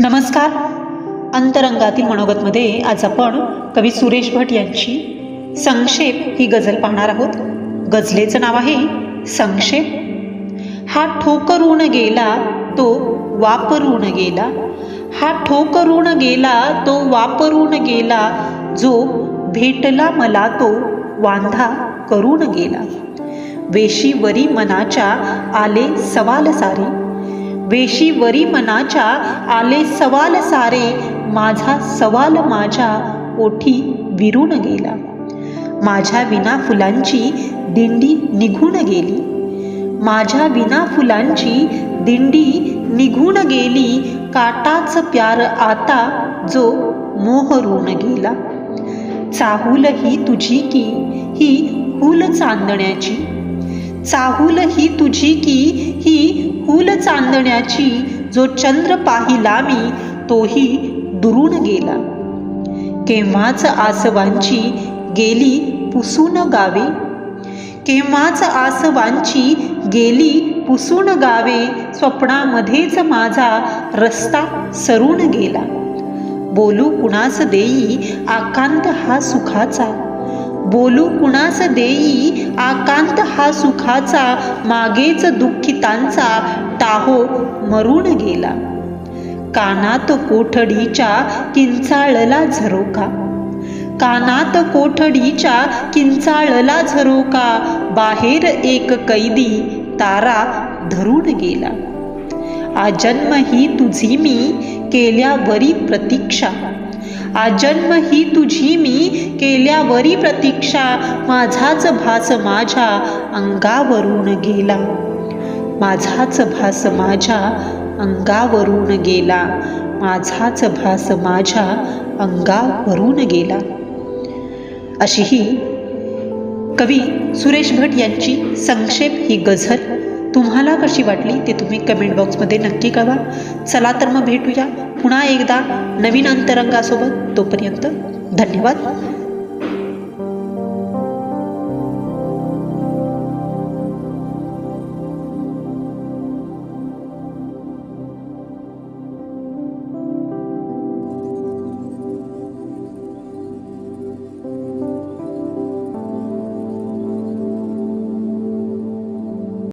नमस्कार. अंतरंगातील मनोगतमध्ये आज आपण कवी सुरेश भट यांची संक्षेप ही गझल पाहणार आहोत. गझलेचं नाव आहे संक्षेप. हा ठोकरून गेला तो वापरून गेला. हा ठोकरून गेला तो वापरून गेला. जो भेटला मला तो वांधा करून गेला. वेशीवरी मनाच्या आले सवाल सारे. वेशीवरी मनाच्या आले सवाल सारे माझा सवाल माझ्या ओठी विरून गेला. माझ्या विना फुलांची दिंडी निघून गेली. माझ्या विना फुलांची दिंडी निघून गेली. काटाच प्यार आता जो मोहरून गेला. चाहूल ही तुझी की ही हुल चांदण्याची? चाहूल ही तुझी की ही हुल चांदण्याची जो चंद्र पाहिला मी तोही दुरून गेला. केव्हाच आसवांची गेली पुसून गावे? केव्हाच आसवांची गेली पुसून गावे? स्वप्नामध्येच माझा रस्ता सरून गेला. बोलू कुणास देई? आकांत हा सुखाचा बोलू कुणास देई? आकांत हा सुखाचा मागेच दुःखितांचा टाहो मरून गेला. कानात कोठडीच्या किंचाळला झरोका. कानात कोठडीच्या किंचाळला झरोका. बाहेर एक कैदी तारा धरून गेला. आजन्म ही तुझी मी केल्यावरी प्रतीक्षा. आजन्म ही तुझी मी केल्यावरी प्रतीक्षा. माझाच भास माझ्या अंगावरून गेला. माझाच भास माझ्या अंगावरून गेला. माझाच भास माझ्या अंगावरून गेला. अशी ही कवी सुरेश भट यांची संक्षेप ही गझल तुम्हाला कशी वाटली ते तुम्ही कमेंट बॉक्समध्ये नक्की कळवा. चला तर मग भेटूया. पुन्हा एकदा नवीन अंतरंगासोबत तोपर्यंत धन्यवाद.